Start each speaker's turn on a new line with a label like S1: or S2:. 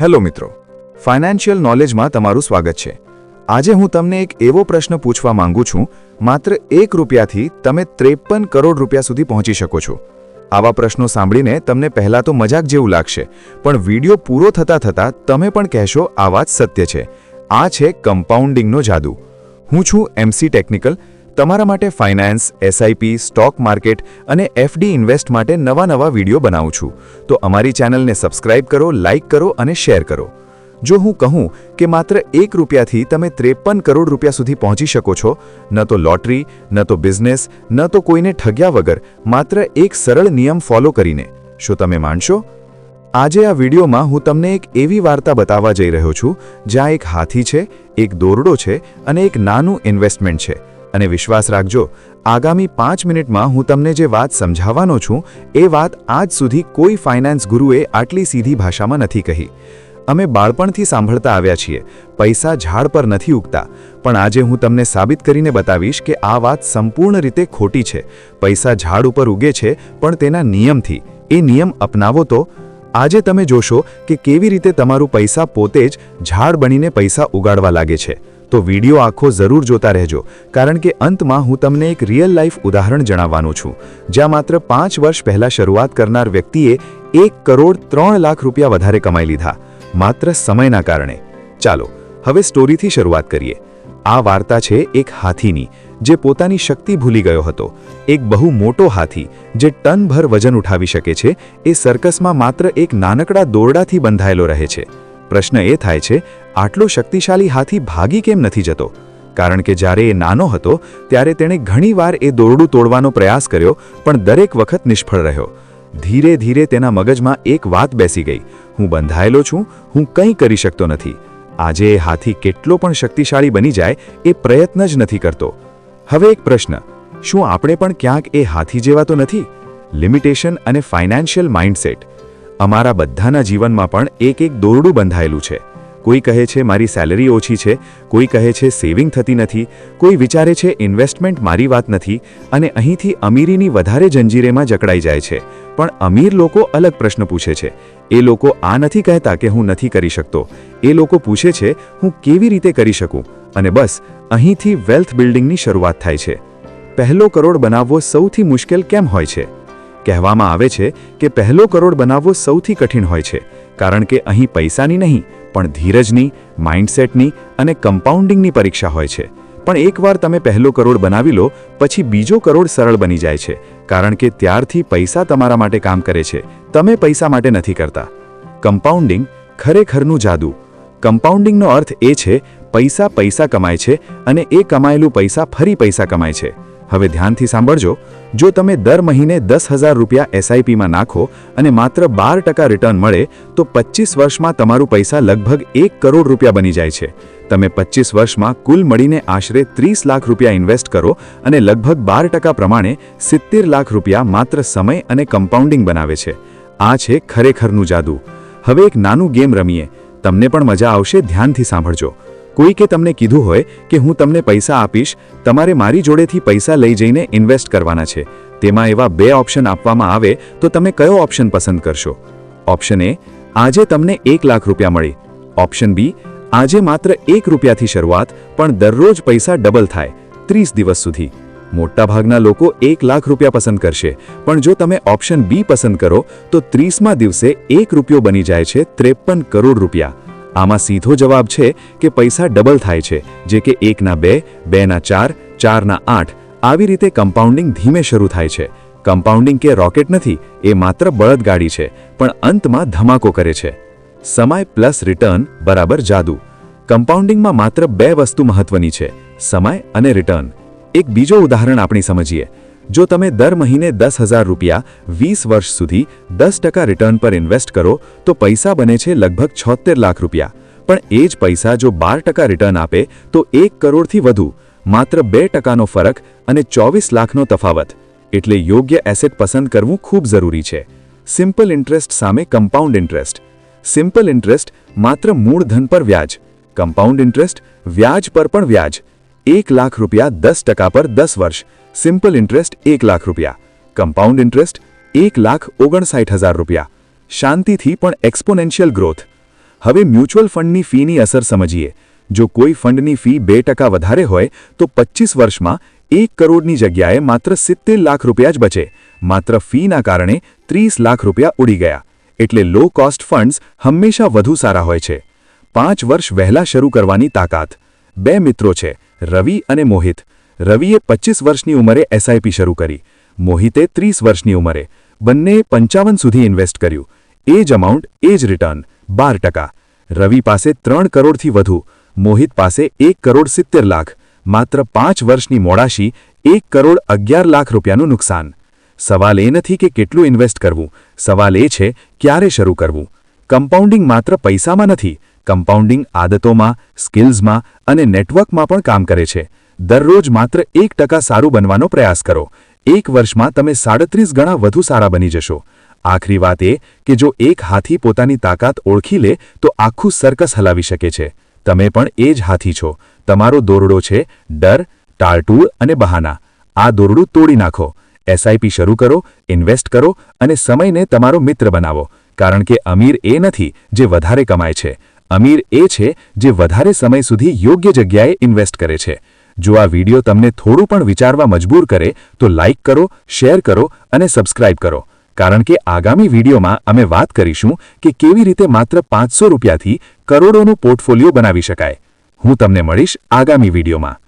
S1: Hello મિત્રો, financial નોલેજમાં તમારું સ્વાગત છે. આજે હું તમને એક એવો પ્રશ્ન પૂછવા માંગુ છું, માત્ર એક રૂપિયાથી તમે ત્રેપન કરોડ રૂપિયા સુધી પહોંચી શકો છો. આવા પ્રશ્નો સાંભળીને તમને પહેલાં તો મજાક જેવું લાગશે, પણ વીડિયો પૂરો થતાં થતાં તમે પણ કહેશો આ વાત સત્ય છે. આ છે કમ્પાઉન્ડિંગનો જાદુ. હું છું એમસી ટેકનિકલ તમારા માટે ફાઇનાન્સ એસઆઈપી સ્ટોક માર્કેટ અને એફડી ઇન્વેસ્ટ માટે નવા નવા વીડિયો બનાવું છું. તો અમારી ચેનલને સબસ્ક્રાઇબ કરો, લાઇક કરો અને શેર કરો. જો હું કહું કે માત્ર એક રૂપિયાથી તમે ત્રેપન કરોડ રૂપિયા સુધી પહોંચી શકો છો, ન તો લોટરી, ન તો બિઝનેસ, ન તો કોઈને ઠગ્યા વગર, માત્ર એક સરળ નિયમ ફોલો કરીને. શું તમે માનશો? આજે આ વિડીયોમાં હું તમને એક એવી વાર્તા બતાવવા જઈ રહ્યો છું, જ્યાં એક હાથી છે, એક દોરડો છે અને એક નાનું ઇન્વેસ્ટમેન્ટ છે. અને વિશ્વાસ રાખજો, આગામી પાંચ મિનિટમાં હું તમને જે વાત સમજાવવાનો છું, એ વાત આજ સુધી કોઈ ફાઇનાન્સ ગુરુએ આટલી સીધી ભાષામાં નથી કહી. અમે બાળપણથી સાંભળતા આવ્યા છીએ, પૈસા ઝાડ પર નથી ઉગતા, પણ આજે હું તમને સાબિત કરીને બતાવીશ કે આ વાત સંપૂર્ણ રીતે ખોટી છે. પૈસા ઝાડ ઉપર ઉગે છે, પણ તેના નિયમથી, એ નિયમ અપનાવો તો. આજે તમે જોશો કે કેવી રીતે તમારું પૈસા પોતે જ ઝાડ બનીને પૈસા ઉગાડવા લાગે છે. તો વીડિયો આખો જરૂર જોતા રહેજો, કારણ કે અંતમાં હું તમને એક રિયલ લાઈફ ઉદાહરણ જણાવવાનો છું. જ્યાં માત્ર પાંચ વર્ષ પહેલાં શરૂઆત કરનાર વ્યક્તિએ એક કરોડ ત્રણ લાખ રૂપિયા વધારે કમાઈ લીધા. માત્ર સમયના કારણે. ચાલો, હવે સ્ટોરીથી શરૂઆત કરીએ. આ વાર્તા છે એક હાથીની, જે પોતાની શક્તિ ભૂલી ગયો હતો. એક બહુ મોટો હાથી, જે ટનભર વજન ઉઠાવી શકે છે, એ સર્કસમાં માત્ર એક નાનકડા દોરડાથી બંધાયેલો રહે છે. પ્રશ્ન એ થાય છે, આટલો શક્તિશાળી હાથી ભાગી કેમ નથી જતો? કારણ કે જ્યારે એ નાનો હતો, ત્યારે તેણે ઘણીવાર એ દોરડું તોડવાનો પ્રયાસ કર્યો, પણ દરેક વખત નિષ્ફળ રહ્યો. ધીરે ધીરે તેના મગજમાં એક વાત બેસી ગઈ. હું બંધાયેલો છું, હું કંઈ કરી શકતો નથી. આજે એ હાથી કેટલો પણ શક્તિશાળી બની જાય, એ પ્રયત્ન જ નથી કરતો. હવે એક પ્રશ્ન. શું આપણે પણ ક્યાંક એ હાથી જેવા તો નથી? લિમિટેશન અને ફાઇનાન્શિયલ માઇન્ડસેટ. અમારા બધાના જીવનમાં પણ એક એક દોરડું બંધાયેલું છે. કોઈ કહે છે, મારી સેલરી ઓછી છે, કોઈ કહે છે, સેવિંગ થતી નથી, કોઈ વિચારે છે, ઇન્વેસ્ટમેન્ટ મારી વાત નથી, અને અહીંથી અમીરીની વધારે જંજીરેમાં જકડાઈ જાય છે. પણ અમીર લોકો અલગ પ્રશ્ન પૂછે છે. એ લોકો આ નથી કહેતા કે હું નથી કરી શકતો. એ લોકો પૂછે છે, હું કેવી રીતે કરી શકું? અને બસ, અહીંથી વેલ્થ બિલ્ડિંગની શરૂઆત થાય છે. પહેલો કરોડ બનાવવો સૌથી મુશ્કેલ કેમ હોય છે? કહેવામાં આવે છે કે પહેલો કરોડ બનાવવો સૌથી કઠિન હોય છે, કારણ કે અહીં પૈસાની નહીં, પણ ધીરજની, માઇન્ડસેટની અને કમ્પાઉન્ડિંગની પરીક્ષા હોય છે. પણ એકવાર તમે પહેલો કરોડ બનાવી લો, પછી બીજો કરોડ સરળ બની જાય છે, કારણ કે ત્યારથી પૈસા તમારા માટે કામ કરે છે, તમે પૈસા માટે નથી કરતા. કમ્પાઉન્ડિંગ ખરેખરનું જાદુ. કમ્પાઉન્ડિંગનો અર્થ એ છે, પૈસા પૈસા કમાય છે અને એ કમાયેલું પૈસા ફરી પૈસા કમાય છે. હવે ધ્યાનથી સાંભળજો, જો તમે દર મહિને દસ હજાર રૂપિયા એસઆઈપીમાં નાખો અને માત્ર બાર ટકા રિટર્ન મળે, તો પચીસ વર્ષમાં તમારું પૈસા લગભગ એક કરોડ રૂપિયા બની જાય છે. તમે પચીસ વર્ષમાં કુલ મળીને આશરે ત્રીસ લાખ રૂપિયા ઇન્વેસ્ટ કરો અને લગભગ બાર ટકા પ્રમાણે સિત્તેર લાખ રૂપિયા માત્ર સમય અને કમ્પાઉન્ડિંગ બનાવે છે. આ છે ખરેખરનું જાદુ. હવે એક નાનું ગેમ રમીએ. તમને પણ મજા આવશે, ધ્યાનથી સાંભળજો. કોઈકે તમને કીધું હોય કે હું તમને પૈસા આપીશ, તમારે મારી જોડેથી પૈસા લઈ જઈને ઇન્વેસ્ટ કરવાના છે. તેમાં એવા બે ઓપ્શન આપવામાં આવે તો તમે કયો ઓપ્શન પસંદ કરશો? ઓપ્શન એ, આજે તમને એક લાખ રૂપિયા મળી. ઓપ્શન બી, આજે માત્ર એક રૂપિયાથી શરૂઆત, પણ દરરોજ પૈસા ડબલ થાય, ત્રીસ દિવસ સુધી. મોટાભાગના લોકો એક લાખ રૂપિયા પસંદ કરશે, પણ જો તમે ઓપ્શન બી પસંદ કરો, તો ત્રીસમાં દિવસે એક રૂપિયો બની જાય છે ત્રેપન કરોડ રૂપિયા. આમાં સીધો જવાબ છે કે પૈસા ડબલ થાય છે, જે કે એકના બે, બેના ચાર, ચારના આઠ, આવી રીતે કમ્પાઉન્ડિંગ ધીમે શરૂ થાય છે. કમ્પાઉન્ડિંગ કે રોકેટ નથી, એ માત્ર બળદગાડી છે, પણ અંતમાં ધમાકો કરે છે. સમય પ્લસ રિટર્ન બરાબર જાદુ. કમ્પાઉન્ડિંગમાં માત્ર બે વસ્તુ મહત્વની છે, સમય અને રિટર્ન. એક બીજો ઉદાહરણ આપણે સમજીએ. જો તમે દર મહિને દસ હજાર રૂપિયા વીસ વર્ષ સુધી દસ ટકા રિટર્ન પર ઇન્વેસ્ટ કરો, તો પૈસા બને છે લગભગ છોતેર લાખ રૂપિયા. પણ એ જ પૈસા જો બાર ટકા રિટર્ન આપે, તો એક કરોડથી વધુ, માત્ર બે ટકાનો ફરક અને ચોવીસ લાખનો તફાવત. એટલે યોગ્ય એસેટ પસંદ કરવું ખૂબ જરૂરી છે. સિમ્પલ ઇન્ટરેસ્ટ સામે કમ્પાઉન્ડ ઇન્ટરેસ્ટ સિમ્પલ ઇન્ટરેસ્ટ માત્ર મૂળધન પર વ્યાજ. કમ્પાઉન્ડ ઇન્ટરેસ્ટ વ્યાજ પર પણ વ્યાજ. એક લાખ રૂપિયા દસ ટકા પર દસ વર્ષ. સિમ્પલ ઇન્ટરેસ્ટ એક લાખ રૂપિયા. કમ્પાઉન્ડ ઇન્ટરેસ્ટ એક લાખ ઓગણસાઠ હજાર રૂપિયા. શાંતિથી પણ એક્સપોનેન્શિયલ ગ્રોથ હવે મ્યુચ્યુઅલ ફંડની ફીની અસર સમજીએ. જો કોઈ ફંડની ફી બે ટકા વધારે હોય, તો પચીસ વર્ષમાં એક કરોડની જગ્યાએ માત્ર સિત્તેર લાખ રૂપિયા જ બચે. માત્ર ફીના કારણે ત્રીસ લાખ રૂપિયા ઉડી ગયા. એટલે લો કોસ્ટ ફંડ્સ હંમેશા વધુ સારા હોય છે. પાંચ વર્ષ વહેલા શરૂ કરવાની તાકાત. બે મિત્રો છે. રવિ અને મોહિત. રવિએ પચીસ વર્ષની ઉંમરે એસઆઈપી શરૂ કરી. મોહિતે ત્રીસ વર્ષની ઉંમરે બંનેએ પંચાવન સુધી ઇન્વેસ્ટ કર્યું. એ જ અમાઉન્ટ એ જ રિટર્ન બાર ટકા. રવિ પાસે ત્રણ કરોડથી વધુ, મોહિત પાસે એક કરોડ સિત્તેર લાખ. માત્ર પાંચ વર્ષની મોડાશી, એક કરોડ અગિયાર લાખ રૂપિયાનું નુકસાન. સવાલ એ નથી કે કેટલું ઇન્વેસ્ટ કરવું. સવાલ એ છે, ક્યારે શરૂ કરવું? કમ્પાઉન્ડિંગ માત્ર પૈસામાં નથી કમ્પાઉન્ડિંગ આદતોમાં સ્કિલ્સમાં અને નેટવર્કમાં પણ કામ કરે છે. દરરોજ માત્ર એક ટકા સારું બનવાનો પ્રયાસ કરો. એક વર્ષમાં તમે સાડત્રીસ ગણા વધુ સારા બની જશો. આખરી વાત એ કે જો એક હાથી પોતાની તાકાત ઓળખી લે, તો આખું સર્કસ હલાવી શકે છે. તમે પણ એ જ હાથી છો. તમારો દોરડો છે ડર, ટાળટૂળ અને બહાના. આ દોરડું તોડી નાખો. એસઆઈપી શરૂ કરો ઇન્વેસ્ટ કરો અને સમયને તમારો મિત્ર બનાવો. કારણ કે અમીર એ નથી જે વધારે કમાય છે. અમીર એ છે જે વધારે સમય સુધી યોગ્ય જગ્યાએ ઇન્વેસ્ટ કરે છે. જો આ વિડિયો તમને થોડું પણ વિચારવા મજબૂર કરે, તો લાઇક કરો શેર કરો અને સબસ્ક્રાઇબ કરો. કારણ કે આગામી વિડીયોમાં અમે વાત કરીશું કે કેવી રીતે માત્ર પાંચસો રૂપિયાથી કરોડોનું પોર્ટફોલિયો બનાવી શકાય. હું તમને મળીશ આગામી વિડીયોમાં